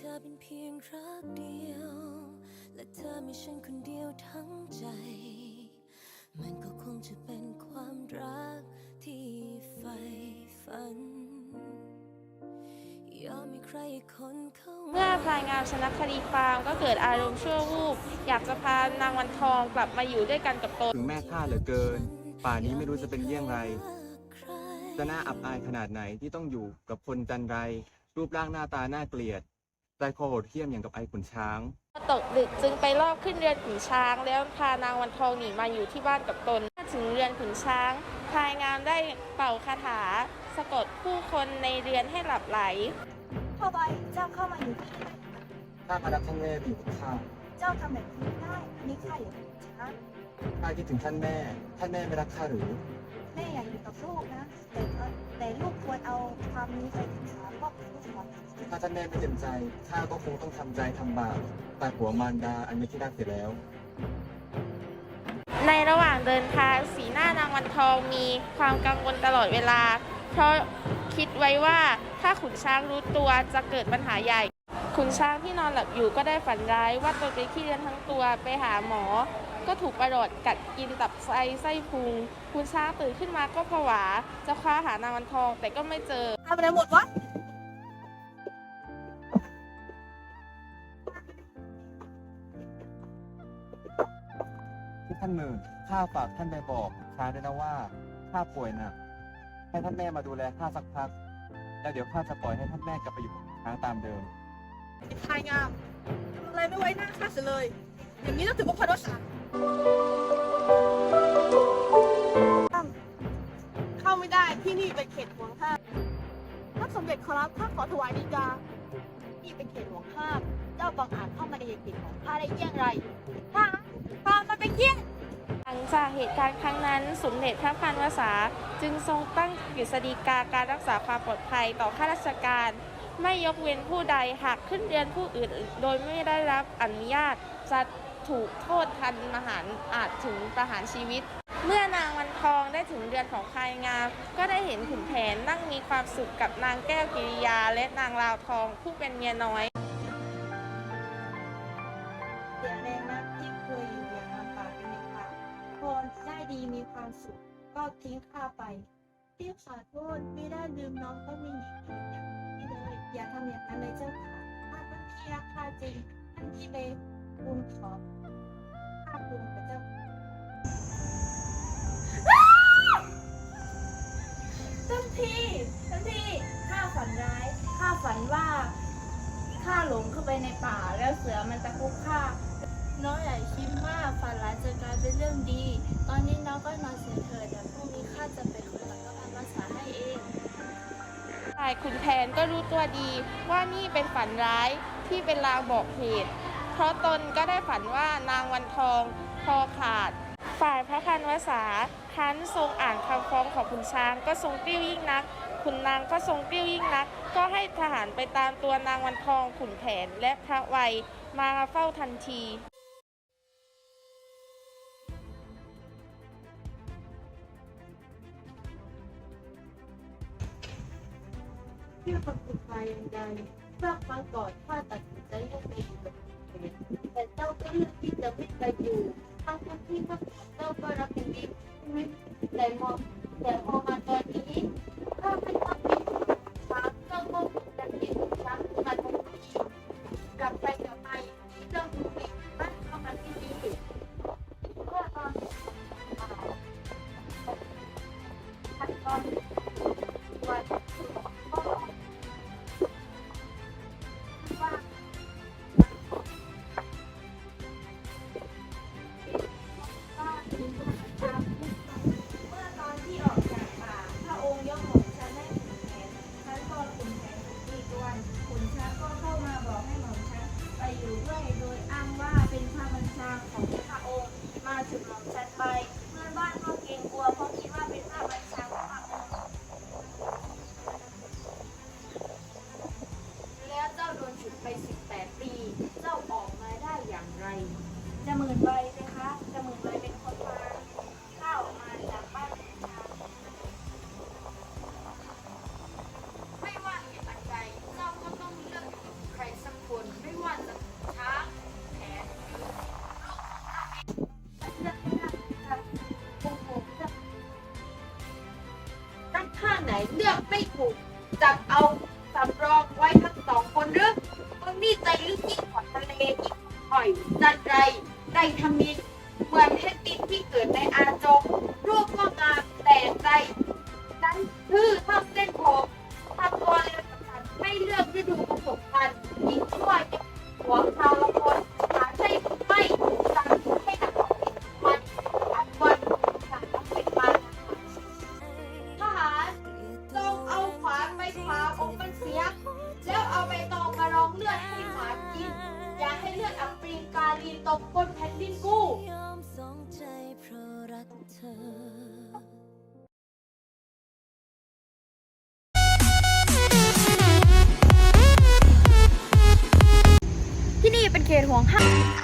เธอเป็นเพียงรักเดียว และเธอมีฉันคนเดียวทั้งใจ มันก็คงจะเป็นความรักที่ใฝ่ฝันยอมให้ใครอีกคนเข้ามาเมื่อพลายงามชนะคดีความก็เกิดอารมณ์ชั่ววูบอยากจะพานางวันทองกลับมาอยู่ด้วยกันกับตนถึงแม่ข้าเหลือเกิน ป่านนี้ไม่รู้จะเป็นเยี่ยงไร จะน่าอับอายขนาดไหนที่ต้องอยู่กับคนจันไร รูปร่างหน้าตาน่าเกลียด ใจคอโหดเหี้ยมอย่างกับไอ้ขุนช้าง ตกดึกจึงไปลอบขึ้นเรือนขุนช้าง แล้วพานางวันทองหนีมาอยู่ที่บ้านกับตนเมื่อถึงเรือนขุนช้างพลายงามได้เป่าคาถา สะกดผู้คนในเรือนให้หลับไหลพ่อใบเจ้าเข้ามาอยู่ที่นี่ข้าพระรักท่านแม่อยู่กับข้าเจ้าทำแบบนี้ไม่ได้อันนี้ข้าอย่าช้าข้าคิดถึงท่านแม่ ท่านแม่ไม่รักข้าหรือแม่อยากอยู่กับลูกนะ แต่เธอแต่ลูกควรเอาความนี้ไป ถ้าท่านแม่ไม่เต็มใจข้าก็คงต้องทำใจทำบาปตัดหัวมารดาอันไม่ที่รักเสียแล้ว ในระหว่างเดินทางสีหน้านางวันทองมีความกังวลตลอดเวลา เพราะคิดไว้ว่าถ้าขุนช้างรู้ตัวจะเกิดปัญหาใหญ่ ขุนช้างที่นอนหลับอยู่ก็ได้ฝันร้ายว่าตนเป็นขี้เลือนทั้งตัวไปหาหมอ ก็ถูกประหลอดกัดกินตับไส้ไส้พุงขุนช้างตื่นขึ้นมาก็ผวา จะคว้าหานางวันทองแต่ก็ไม่เจอ ทำอะไรหมดวะ ท่านหมื่นข้าฝากท่านไปบอกช้างด้วยนะว่าข้าป่วยหนักให้ท่านแม่มาดูแลข้าสักพัก แล้วเดี๋ยวข้าจะปล่อยให้ท่านแม่กลับไปอยู่กับช้างตามเดิมทายงามทำอะไรไม่ไว้หน้าข้าเสียเลย อย่างนี้ต้องถือว่าพลาดสาเข้าไม่ได้ที่นี่เป็นเขตห่วงห้ามถ้าสมเด็จขอรับข้าขอถวายดีกานี่เป็นเขตห่วงห้าม เจ้าบังอาจเข้ามาในเขตของข้าได้เยี่ยงไรข้า ข้ามันเป็นเยี่ยงหลังจากเหตุการณ์ครั้งนั้นสมเด็จพระพันวษาจึงทรงตั้งกฤษฎีกาการรักษาความปลอดภัยต่อข้าราชการ ไม่ยกเว้นผู้ใดหากขึ้นเรือนผู้อื่น โดยไม่ได้รับอนุญาตจะถูกโทษทันมหันอาจถึงประหารชีวิต เมื่อนางวันทองได้ถึงเรือนของพลายงาม ก็ได้เห็นขุนแผนนั่งมีความสุขกับนางแก้วกิริยา และนางลาวทองผู้เป็นเมียน้อยเสียแรงนะที่ เคยอยู่อย่างลำบากในป่าพอได้ดีมีความสุข ก็ทิ้งข้าไปที่ขอโทษไม่ได้ลืมน้องก็มีหญิงอื่อย่างนี้เลยอย่าทำอย่างนั้นเลยเจ้าค่ะถ้าเป็นที่รักข้าจริงท่านที่ไปคุณขอข้าคุณกับเจ้าท่านพี่ท่านพี่ข้าฝันร้ายข้าฝันว่าข้าหลงเข้าไปในป่าแล้วเสือมันตะคุบข้า น้องอย่าคิดมากฝันร้ายจะกลายเป็นเรื่องดี ตอนนี้น้องก็นอนเสียเถิดเดี๋ยวพรุ่งนี้ข้าจะไปคุยกับพระพันวษาให้เองฝ่ายขุนแผนก็รู้ตัวดีว่านี่เป็นฝันร้ายที่เป็นลางบอกเหตุ เพราะตนก็ได้ฝันว่านางวันทองคอขาด ฝ่ายพระพันวษาคันทรงอ่านคำฟ้องของขุนช้างก็ทรงติ้วยิ่งนักขุนนางก็ทรงติ้วยิ่งนัก ก็ให้ทหารไปตามตัวนางวันทองขุนแผนและพระไวยมาเฝ้าทันที ประคุณไปอย่างเมื่อครั้งก่อนข้าตัดสินใจให้ไปอยู่กับแต่เจ้าก็เลือกที่จะไม่ไปอยู่ทั้งทั้งที่เมื่อเจ้าก็รักเป็นดีแต่มองแต่พอมาตอนนี้ข้าไม่ทำผิดช้างเจ้าก็ถูกแต่ผิดช้างมาทำผิดกลับไปกลับไปเจ้าถูผิดไม่เข้ากันที่ดีเมื่อตอนอ่าตอน ด้วย โดยอ้างว่าเป็นพระบัญชาของพระองค์มาถึงหม่อมฉันไป เองไม่ถูกจัดเอาสำรองไว้ทั้งสองคนหรือมึงนี่ใจลึกยิ่งกว่าทะเลอีกหอยจันไรไรทมินเหมือนเพชรดินที่เกิดในอาจงรูปก็งามแต่ใจนั้นชื่อทำเส้นผมทำตัวเร็วสันไม่เลือกฤดูผสมพันธุ์ยิงชั่วยังหัวคา กบนแผ่นดินกู้ ยอมสองใจเพราะรักเธอที่นี่เป็นเขตห่วงห้าม